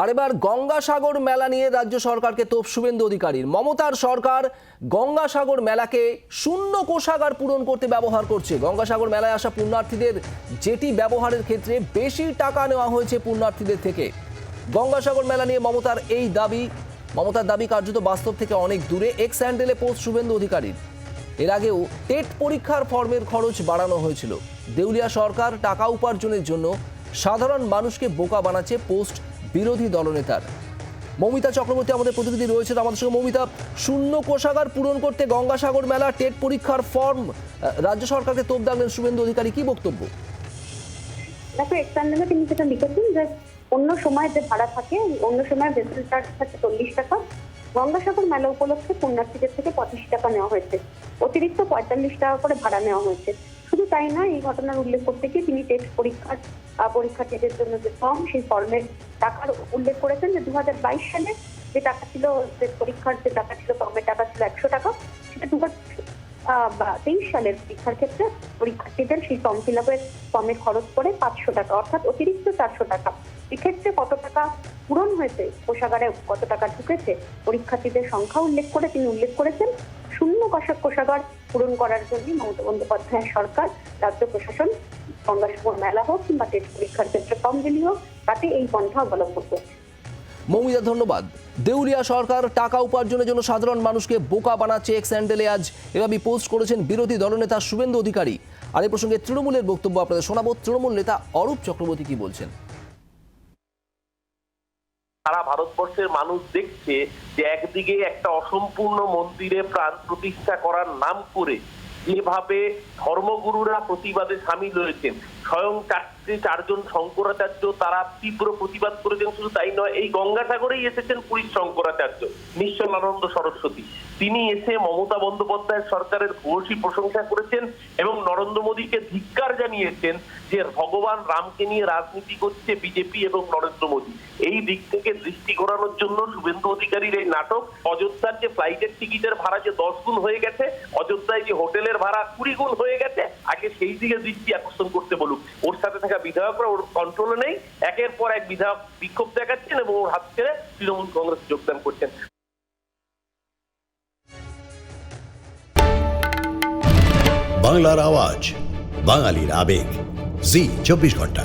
আর এবার গঙ্গাসাগর মেলা নিয়ে রাজ্য সরকারকে তোপ শুভেন্দু অধিকারীর। মমতার সরকার গঙ্গাসাগর মেলাকে শূন্য কোষাগার পূরণ করতে ব্যবহার করছে। গঙ্গাসাগর মেলায় আসা পুণ্যার্থীদের যেটি ব্যবহারের ক্ষেত্রে বেশি টাকা নেওয়া হয়েছে পুণ্যার্থীদের থেকে। গঙ্গাসাগর মেলা নিয়ে মমতার এই দাবি। মমতার দাবি কার্যত বাস্তব থেকে অনেক দূরে। এক্স হ্যান্ডেলে পোস্ট শুভেন্দু অধিকারীর। এর আগেও টেট পরীক্ষার ফর্মের খরচ বাড়ানো হয়েছিল। দেউলিয়া সরকার টাকা উপার্জনের জন্য সাধারণ মানুষকে বোকা বানাচ্ছে পোস্ট বিরোধী দলনেতার। মমিতা চক্রবর্তী আমাদের প্রতিনিধি রয়েছে আমাদের সঙ্গে। মৌমিতা, শূন্য কোষাগার পূরণ করতে গঙ্গাসাগর মেলা টেট পরীক্ষার ফর্ম রাজ্য সরকারকে তোপ দাগলেন শুভেন্দু অধিকারী, কি বক্তব্য? দেখো এক্সটার্নালে তিনি যেটা লিখেছেন যে অন্য সময় যে ভাড়া থাকে, অন্য সময় ভেসেল চার্জ থাকে চল্লিশ টাকা। গঙ্গাসাগর মেলা উপলক্ষে পুণ্যার্থীদের থেকে পঁচিশ টাকা নেওয়া হয়েছে। অতিরিক্ত পঁয়তাল্লিশ টাকা করে ভাড়া নেওয়া হয়েছে। শুধু তাই নয়, এই ঘটনার উল্লেখ করতে গিয়ে তিনি টেস্ট পরীক্ষার পরীক্ষা পরীক্ষার্থীদের জন্য যে ফর্ম সেই ফর্মের টাকার উল্লেখ করেছেন যে দু হাজার বাইশ সালে যে টাকা ছিল টেস্ট পরীক্ষার যে টাকা ছিল ফর্মের টাকা ছিল একশো টাকা, সেটা দু তেইশ সালের পরীক্ষার ক্ষেত্রে পরীক্ষার্থীদের সেই ফর্ম ফিল আপের ফর্মের খরচ পড়ে পাঁচশো টাকা, অর্থাৎ অতিরিক্ত চারশো টাকা। এক্ষেত্রে কত টাকা পূরণ হয়েছে? কোষাগারে কত টাকা ঢুকেছে? পরীক্ষার্থীদের সংখ্যা উল্লেখ করে তিনি উল্লেখ করেছেন। শূন্য কষাক কোষাগার পূরণ করার জন্য মমতা বন্দ্যোপাধ্যায় সরকার, রাজ্য প্রশাসন, গঙ্গাসাগর মেলা হোক কিংবা টেস্ট পরীক্ষার ক্ষেত্রে ফর্ম বিলি হোক, তাতে এই পন্থা অবলম্বন করছে। মৌমিতা, ধন্যবাদ। দেউলিয়া সরকার টাকা উপার্জনের জন্য সাধারণ মানুষকে বোকা বানাচ্ছে এক্স হ্যান্ডেলে আজ। এভাবে পোস্ট করেছেন বিরোধী দলনেতা শুভেন্দু অধিকারী। আর এই প্রসঙ্গে তৃণমূলের বক্তব্য আপনাদের শোনাবো। তৃণমূল নেতা অরূপ চক্রবর্তী কি বলছেন? সারা ভারতবর্ষের মানুষ দেখছে যে একদিকে একটা অসম্পূর্ণ মন্দিরে প্রাণ প্রতিষ্ঠা করার নাম করে যেভাবে ধর্মগুরুরা প্রতিবাদে সামিল হয়েছেন, স্বয়ং চারটে, চারজন শঙ্করাচার্য তারা তীব্র প্রতিবাদ করেছেন, শুধু তাই নয়, এই গঙ্গাসাগরেই এসেছেন পুরীর শঙ্করাচার্য নিশ্চলানন্দ সরস্বতী। তিনি এসে মমতা বন্দ্যোপাধ্যায় সরকারের ভূয়সী প্রশংসা করেছেন এবং নরেন্দ্র মোদীকে ধিক্কার জানিয়েছেন যে ভগবান রামকে নিয়ে রাজনীতি করছে বিজেপি এবং নরেন্দ্র মোদী। এই দিক থেকে দৃষ্টি ঘোরানোর জন্য শুভেন্দু অধিকারীর এই নাটক, অযোধ্যার যে ফ্লাইটের টিকিটের ভাড়া যে দশ গুণ হয়ে গেছে, অযোধ্যায় যে হোটেলের ভাড়া কুড়ি গুণ হয়ে গেছে, আগে সেই দিকে দৃষ্টি আকর্ষণ করতে বলুক। ওর সাথে থাকা বিধায়করা ওর কন্ট্রোলে নেই, একের পর এক বিধায়ক বিক্ষোভ দেখাচ্ছেন এবং ওর হাত ছেড়ে তৃণমূল কংগ্রেস যোগদান করছেন। বাংলার আওয়াজ, বাঙালির আবেগ। জি, চব্বিশ ঘণ্টা।